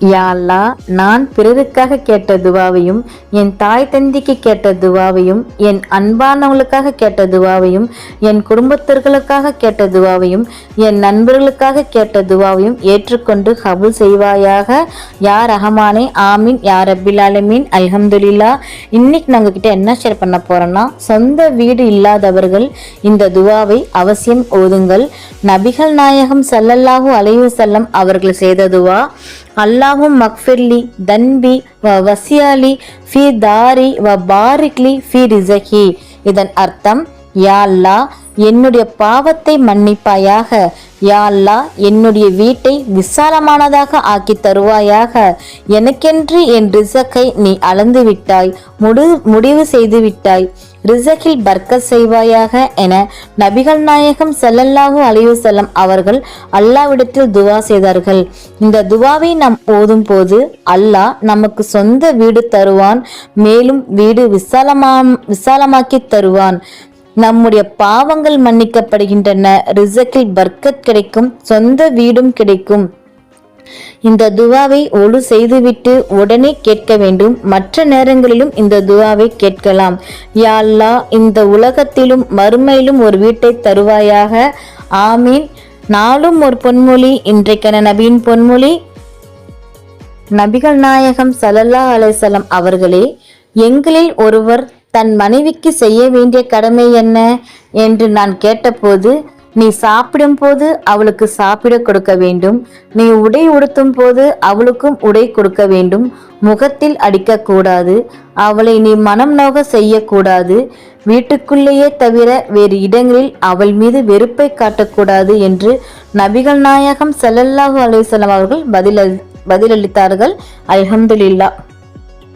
யாழ்லா நான் பிறருக்காக கேட்ட துவாவையும் என் தாய் தந்திக்கு கேட்ட துவாவையும் என் அன்பானவங்களுக்காக கேட்ட துவாவையும் என் குடும்பத்தர்களுக்காக கேட்ட துவாவையும் என் நண்பர்களுக்காக கேட்ட துவாவையும் ஏற்றுக்கொண்டு கபுல் செய்வாயாக. யா ரஹமானே ஆமீன். யா ரபில் ஆலமீன். அல்ஹம்துலில்லா. இன்னைக்கு நாங்கள் உங்ககிட்ட என்ன ஷேர் பண்ண போறோம்னா சொந்த வீடு இல்லாதவர்கள் இந்த துவாவை அவசியம் ஓதுங்கள். நபிகள் நாயகம் சல்லல்லாஹூ அலைஹி செல்லம் அவர்கள் செய்த துவா அல்லாஹும் மக்ஃபிர்லி தன்பி வ வசியாலி ஃபி தாரி வ பாரிக்லி ஃபி ரிசகி இதன் அர்த்தம் யா அல்லா என்னுடைய பாவத்தை மன்னிப்பாயாக. யா என்னுடைய வீட்டை விசாலமானதாக ஆக்கி தருவாயாக. எனக்கென்று என் ரிசக்கை நீ அளந்து விட்டாய் முடி முடிவு செய்து விட்டாய். ரிசகில் பர்க்க செய்வாயாக என நபிகள் நாயகம் செல்லல்லாஹு அலைஹி செல்லம் அவர்கள் அல்லாவிடத்தில் துவா செய்தார்கள். இந்த துவாவை நாம் ஓதும் போது அல்லாஹ் நமக்கு சொந்த வீடு தருவான் மேலும் வீடு விசாலமா விசாலமாக்கி தருவான். நம்முடைய பாவங்கள் மன்னிக்கப்படுகின்றன. ரிசக்கில் பர்க்கத் கிடைக்கும் சொந்த வீடும் கிடைக்கும். இந்த துவாவை ஒழு செய்துவிட்டு உடனே கேட்க வேண்டும். மற்ற நேரங்களிலும் இந்த துவாவை கேட்கலாம். யாழ்லா இந்த உலகத்திலும் மறுமையிலும் ஒரு வீட்டை தருவாயாக. ஆமீன். நாளும் ஒரு பொன்மொழி இன்றைக்கென நபியின் பொன்மொழி. நபிகள் நாயகம் சலல்லா அலைசலம் அவர்களே எங்களில் ஒருவர் தன் மனைவிக்கு செய்ய வேண்டிய கடமை என்ன என்று நான் கேட்டபோது நீ சாப்பிடும் போது அவளுக்கு சாப்பிட கொடுக்க வேண்டும். நீ உடை உடுத்தும் போது அவளுக்கும் உடை கொடுக்க வேண்டும். முகத்தில் அடிக்கக்கூடாது அவளை நீ மனம் நோக செய்யக்கூடாது வீட்டுக்குள்ளேயே தவிர வேறு இடங்களில் அவள் மீது வெறுப்பை காட்டக்கூடாது என்று நபிகள் நாயகம் செல்லல்லாஹு அலைஹி அவர்கள் பதிலளி பதிலளித்தார்கள். அல்ஹம்துலில்லா